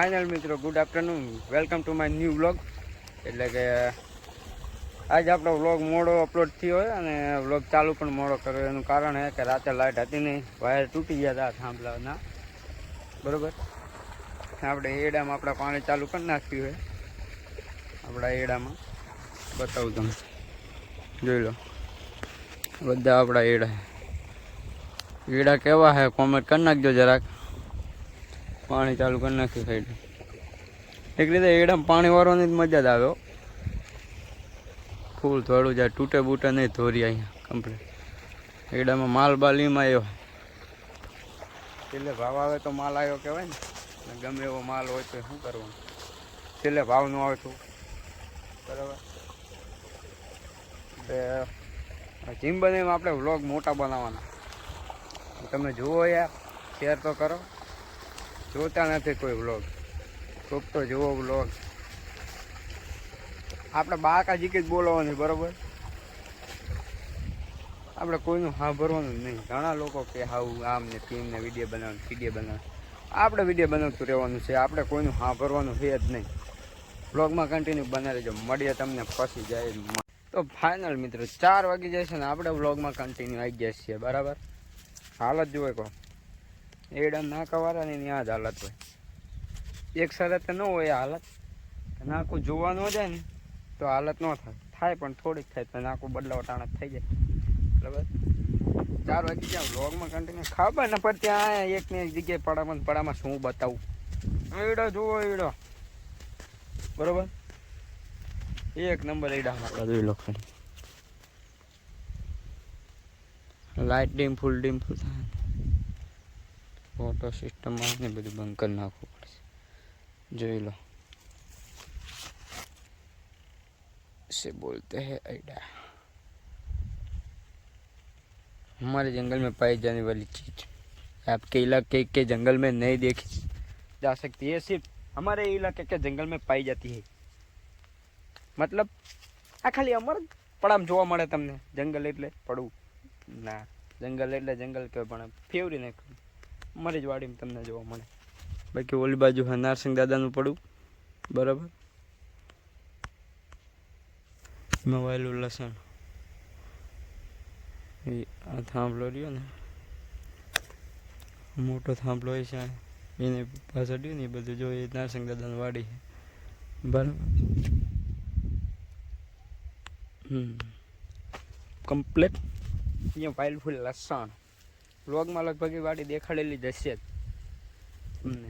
Final મિત્રો good afternoon welcome to my new vlog એટલે કે, આજ આપણો વ્લોગ મોડો અપલોડ થયો હોય અને વ્લોગ ચાલુ પણ મોડો કર્યો એનું કારણ છે કે રાતે લાઇટ હતી નહીં વાયર તૂટી ગયા હતા થાંભલાના. બરોબર? આપણે એડામાં આપણા પાણી ચાલુ કરી નાખ્યું છે. આપણા એડામાં. બતાવું તમે જોઈ લો. બધા આપણા એડા. એડા કેવા છે? કોમેન્ટ કરી નાખજો જરાક. પાણી ચાલુ કરી નાખ્યું સાઈડ એક રીતે એડામાં પાણી વાળવાની જ મજા જ આવ્યો ફૂલ થોડું જાય, તૂટે બૂટે નહીં ધોરી અહીંયા કમ્પ્લીટ એડામાં માલ બાલ એમાં આવ્યો છેલ્લે ભાવ આવે તો માલ આવ્યો કહેવાય ને. ગમે એવો માલ હોય તો શું કરવાનું? છેલ્લે ભાવ ન આવે તો. બરાબર? એટલે જીમ બને આપણે વ્લોગ મોટા બનાવવાના. તમે જુઓ યાર શેર તો કરો. જોતા નથી કોઈ વ્લોગ કોક તો જુઓ વ્લોગ આપણે બાકા જીકી જ બોલાવવાની, બરાબર? આપણે કોઈનું સાંભળવાનું જ નહીં. ઘણા લોકો કે હાવું આમ ને તેમ ને વીડિયો બનાવવાનું વીડિયો બનાવવાનું. આપણે વીડિયો બનાવતું રહેવાનું છે. આપણે કોઈનું સાંભળવાનું છે જ નહીં. વ્લોગમાં કન્ટિન્યુ બનાવી રહેજો મળીએ તમને ફસી જાય તો ફાઇનલ મિત્રો, ચાર વાગી જાય છે ને આપણે વ્લોગમાં કન્ટિન્યુ આવી ગયા છીએ, બરાબર? હાલત જોઈએ કહો એડા ના કવારાની ની આ જ હાલત હોય. એક સરત ન હોય હાલત. નાકું જોવા ન જાય ને તો હાલત ન થાય. થાય પણ થોડીક થાય તો નાકું બદલાવ ટાણા થઈ જાય. બરાબર? ચાર વાગી ગયા, વ્લોગમાં કન્ટિન્યુ ખબર ને પણ ત્યાં એક ને એક જગ્યાએ પડામાં પડામાં શું બતાવું. એડો જુઓ એડો. બરોબર? એક નંબર એડામાં જોઈ લો light dim full dim full થાય. ફોટો સિસ્ટમમાં ને બધું બંધ કરી નાખવું પડશે જોઈ લો से बोलते हैं ऐडा हमारे जंगल में पाई जाने वाली चीज आपके इलाके के जंगल में नहीं देखी जा सकती है सिर्फ हमारे इलाके के जंगल में पाई जाती है મતલબ આ ખાલી અમાર પડામ જોવા મળે તમને જંગલ એટલે પડવું ના જંગલ એટલે જંગલ કે પણ ફેવરી નાખ્યું અમારી જ વાડીમાં તમને જોવા મળે. બાકી ઓલી બાજુ હા દાદાનું પડું. બરાબર? એમાં વાયેલું લસણ. એ આ થાંભલો રહ્યો ને. મોટો થાંભલો હોય છે એને પાછળ ને એ બધું જો એ નારસિંહ દાદાની વાડી છે. બરાબર? હમ. કમ્પ્લેટ. અહીંયા વાઇલ્ડ ફૂલ લસણ. વ્લોગમાં લગભગ એ વાડી દેખાડેલી જ હશે જ. તમને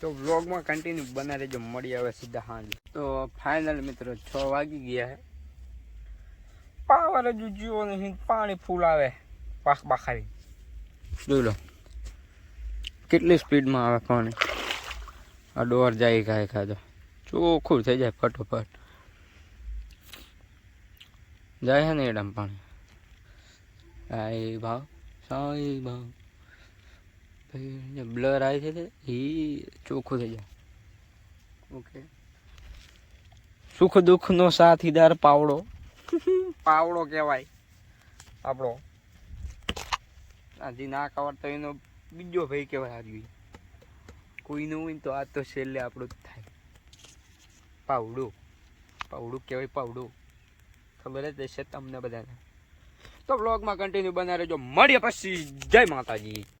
તો વ્લોગમાં કન્ટિન્યુ બના રહેજો, મળી આવે સીધા હાંજ તો ફાઇનલ મિત્રો, છ વાગી ગયા હે. પાવર હજુ જીવો નહીં, પાણી ફૂલ આવે. પાક બાખારી. જોઈ લો. કેટલી સ્પીડમાં આવે પાણી. આ ડોર જાય ખાય ખાધો ચોખ્ખું થઈ જાય ફટોફટ. જાય છે ને એડામ પાણી. સાઈ ભાવ સાઈ ભાવ બ્લર આવે છે એ ચોખ્ખું થઈ જાય ઓકે સુખ દુઃખનો સાથીદાર પાવડો પાવડો કહેવાય આપણો હજી ના કવર તો એનો બીજો ભાઈ કહેવાય હારી કોઈનું હોય ને તો આ તો છેલ્લે આપણું જ થાય પાવડું પાવડું કહેવાય પાવડું ખબર જ હશે તમને બધાને તો બ્લોગમાં કન્ટિન્યુ બના રહેજો. મળીએ પછી. જય માતાજી.